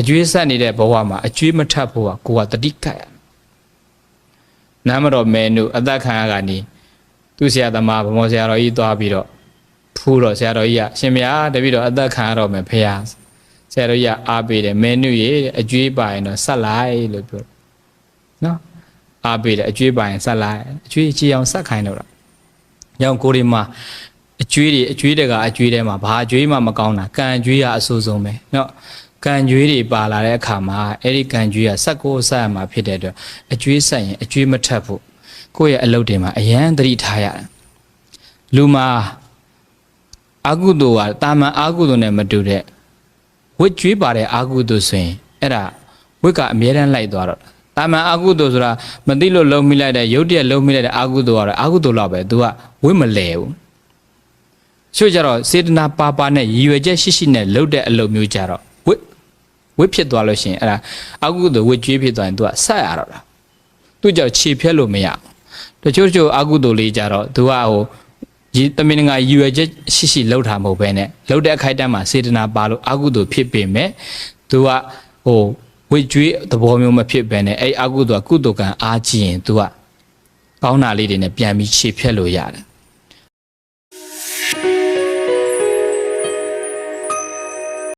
အကျွေးဆက်နေတဲ့ဘဝမှာအကျွေးမထပ်ဖို့ကကိုကတတိကတ်ရနမ်းမတော်မဲနုအသက်ခံရကနေသူ့ဆရာသမားဗမောဆရာတော်ကြီးသွားပြီးတော့ဖူးတော့ဆရာတော်ကြီးကရှင်မယားတပည့်တော်အသက်ခံရတော့မယ်ဖေဟာဆရာတော်ကြီးကအားပေးတယ်မဲနုရေအကျွေးပါရင်တော့ဆက်လိုက်လို့ပြောတယ်နော်အားပေးတယ်အကျွေးပါရင်ဆက်လိုက်အကျွေးချီအောင်ဆက်ခိုင်းတော့တာရောင်ကိုရီမှာအကျွေးတွေအကျွေးတကအကျွေးထဲမှာဘာအကျွေးမှမကောင်းတာကံအကျွေးကအဆိုးဆုံးပဲနော် ကံကြွေးတွေပါလာတဲ့အခါမှာအဲ့ဒီကံကြွေးကစက်ကိုဆက်ရမှာဖြစ်တဲ့အတွက်အကျွေးဆက်ရင်အကျွေးမထပ်ဖို့ကိုယ့်ရဲ့အလုပ်တွေမှာအရန်သတိထားရတယ်လူမှာအာကုသိုလ်ကတာမန်အာကုသိုလ်နဲ့မတူတဲ့ဝစ်ကြွေးပါတဲ့အာကုသိုလ်ဆိုရင်အဲ့ဒါဝစ်ကအမြဲတမ်းလိုက်သွားတော့တာမန်အာကုသိုလ်ဆိုတာမသိလို့လုံးမိလိုက်တဲ့ရုပ်တရက်လုံးမိလိုက်တဲ့အာကုသိုလ်ကတော့အာကုသိုလ်တော့ပဲ तू ကဝစ်မလဲဘူးချို့ကြတော့စေတနာပါပါနဲ့ရည်ရွယ်ချက်ရှိရှိနဲ့လုပ်တဲ့အလုပ်မျိုးကြတော့ ဝစ်ဝစ်ဖြစ်သွားလို့ရှိရင်အဲ့ဒါအာကုသိုလ်ဝစ်ကြွေးဖြစ်သွားရင် तू ကဆက်ရတော့တာသူကြောင့်ခြေဖြတ်လို့မရဘူးတချို့တချို့အာကုသိုလ်လေးကြတော့ तू ကဟိုဒီတမင်ငါရည်ရွယ်ချက်ရှိရှိလှုပ်တာမဟုတ်ဘဲနဲ့လှုပ်တဲ့အခိုက်အတန့်မှာစေတနာပါလို့အာကုသိုလ်ဖြစ်ပေမဲ့ तू ကဟိုဝစ်ကြွေးသဘောမျိုးမဖြစ်ဘဲနဲ့အဲ့အာကုသိုလ်ကကုသိုလ်ကံအားကြည့်ရင် तू ကကောင်းတာလေးတွေနဲ့ပြန်ပြီးခြေဖြတ်လို့ရတယ်